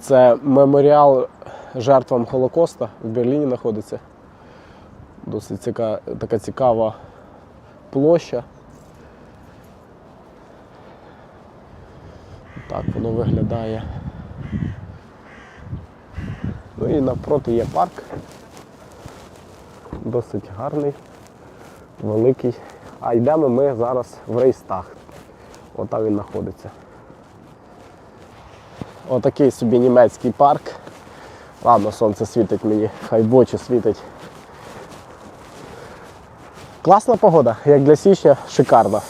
Це меморіал жертвам Холокоста в Берліні знаходиться. Досить ціка, така цікава площа. Так воно виглядає. Ну і навпроти є парк. Досить гарний, великий. А йдемо ми зараз в Рейстаг. Отам він знаходиться. Отакий собі німецький парк. Ладно, сонце світить мені, хай в очі світить. Класна погода, як для січня, шикарна.